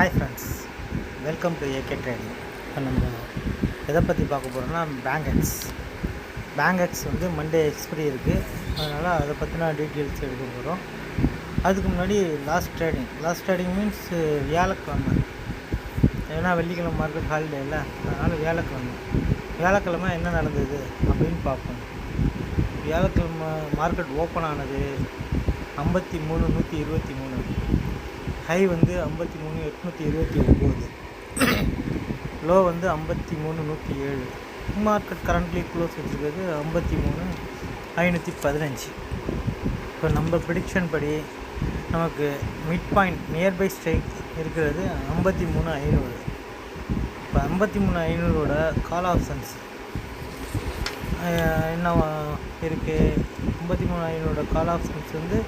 Hi friends welcome to AK trading இப்போ நம்ம எதை பற்றி பார்க்க போகிறோம்னா பேங்கெட்ஸ் பேங்கெட்ஸ் வந்து மண்டே எக்ஸ்பிரி இருக்குது அதனால் அதை பற்றின டீட்டெயில்ஸ் எடுக்க போகிறோம் அதுக்கு முன்னாடி last trading last trading means வியாழக்கிழமை. ஏன்னா வெள்ளிக்கிழமை மார்க்கெட் ஹாலிடே இல்லை. அதனால் வியாழக்கிழமை. வியாழக்கிழமை என்ன நடந்தது அப்படின்னு பார்ப்போம். வியாழக்கிழமை மார்க்கெட் ஓப்பன் ஆனது ஐம்பத்தி மூணு நூற்றி இருபத்தி மூணு. ஹை வந்து ஐம்பத்தி மூணு எட்நூற்றி இருபத்தி ஒம்பது. லோ வந்து ஐம்பத்தி மூணு நூற்றி ஏழு. மார்க்கெட் கரண்ட்லி க்ளோஸ் வச்சுருக்கிறது ஐம்பத்தி மூணு ஐநூற்றி பதினஞ்சு. இப்போ நம்ம ப்ரிடிக்ஷன் படி நமக்கு மிட் பாயிண்ட் நியர்பை ஸ்ட்ரைக் இருக்கிறது ஐம்பத்தி மூணு ஐநூறு. இப்போ ஐம்பத்தி மூணு ஐநூறோட கால் ஆப்ஷன்ஸ் என்ன இருக்குது ஐம்பத்தி மூணு ஐநூறோட கால் ஆப்ஷன்ஸ் வந்து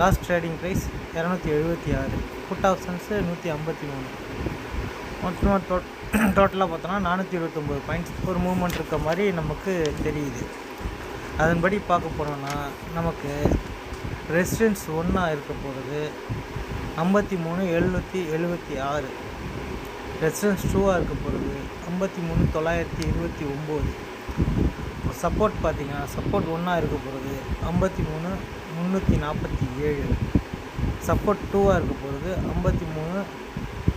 லாஸ்ட் ட்ரேடிங் ப்ரைஸ் இரநூத்தி எழுபத்தி ஆறு. புட் ஆப்ஷன்ஸு நூற்றி ஐம்பத்தி மூணு. மொத்தமாக டோ டோட்டலாக பார்த்தோன்னா நானூற்றி இருபத்தொம்போது பாயிண்ட்ஸ் ஒரு மூமெண்ட் இருக்க மாதிரி நமக்கு தெரியுது. அதன்படி பார்க்க போனோன்னா நமக்கு ரெசிடென்ஸ் ஒன்றா இருக்க போகிறது ஐம்பத்தி மூணு எழுநூற்றி எழுபத்தி ஆறு. ரெசிடென்ஸ் டூவாக இருக்க போகிறது ஐம்பத்தி மூணு தொள்ளாயிரத்தி இருபத்தி ஒம்பது சப்போர்ட் பார்த்தீங்கன்னா சப்போர்ட் ஒன்றா இருக்க போகிறது ஐம்பத்தி மூணு முந்நூற்றி நாற்பத்தி ஏழு சப்போர்ட் டூவாக இருக்க போகிறது ஐம்பத்தி மூணு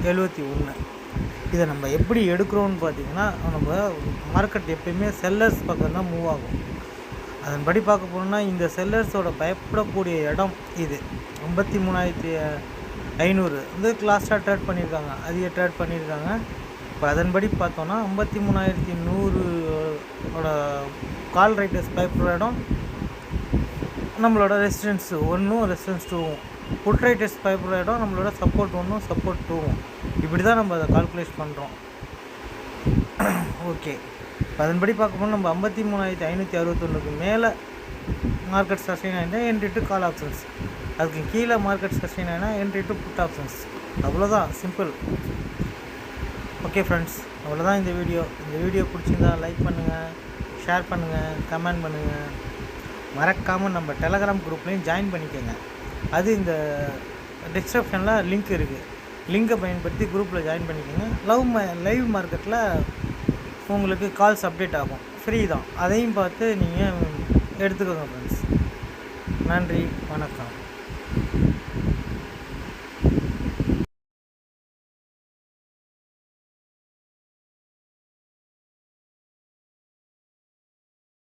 எழுபத்தி ஒன்று இதை நம்ம எப்படி எடுக்கிறோன்னு பார்த்தீங்கன்னா நம்ம மார்க்கெட் எப்பயுமே செல்லர்ஸ் பக்கம் தான் மூவ் ஆகும். அதன்படி பார்க்க போனோம்னா இந்த செல்லர்ஸோட பயப்படக்கூடிய இடம் இது. ஐம்பத்தி மூணாயிரத்தி ஐநூறு. வந்து லாஸ்ட்டாக ட்ரேட் பண்ணியிருக்காங்க. அதிக ட்ரேட் பண்ணியிருக்காங்க. இப்போ அதன்படி பார்த்தோன்னா ஐம்பத்தி மூணாயிரத்தி நூறு நம்மளோட கால் ரைட்டர்ஸ் பயப்படுற இடம் நம்மளோட ரெசிடென்ஸ் ஒன்றும் ரெசிடென்ஸ் டூவும் புட் ரைட்டர்ஸ் பயப்படுற இடம் நம்மளோட சப்போர்ட் ஒன்றும் சப்போர்ட் டூவும் இப்படி தான் நம்ம அதை கால்குலேட் பண்ணுறோம் ஓகே இப்போ அதன்படி பார்க்கும்போது நம்ம ஐம்பத்தி மூணாயிரத்தி ஐநூற்றி அறுபத்தொன்றுக்கு மேலே மார்க்கெட் சஸ்டெயின் ஆகிட்டா என்ட்ரி டு கால் ஆப்ஷன்ஸ் அதுக்கு கீழே மார்க்கெட் சஸ்டெயின் ஆகினா என்ட்ரி டு புட் ஆப்ஷன்ஸ் அவ்வளோதான் சிம்பிள் ஓகே ஃப்ரெண்ட்ஸ் அவ்வளோதான் இந்த வீடியோ இந்த வீடியோ பிடிச்சிருந்தா லைக் பண்ணுங்கள் ஷேர் பண்ணுங்கள் கமெண்ட் பண்ணுங்கள் மறக்காமல் நம்ம டெலகிராம் குரூப்லேயும் ஜாயின் பண்ணிக்கோங்க. அது இந்த டிஸ்கிரிப்ஷனில் லிங்க் இருக்குது லிங்கை பயன்படுத்தி குரூப்பில் ஜாயின் பண்ணிக்கோங்க. லவ் ம லைவ் மார்க்கெட்டில் உங்களுக்கு கால்ஸ் அப்டேட் ஆகும். ஃப்ரீ தான். அதையும் பார்த்து நீங்கள் எடுத்துக்கோங்க ஃப்ரெண்ட்ஸ் நன்றி. வணக்கம்.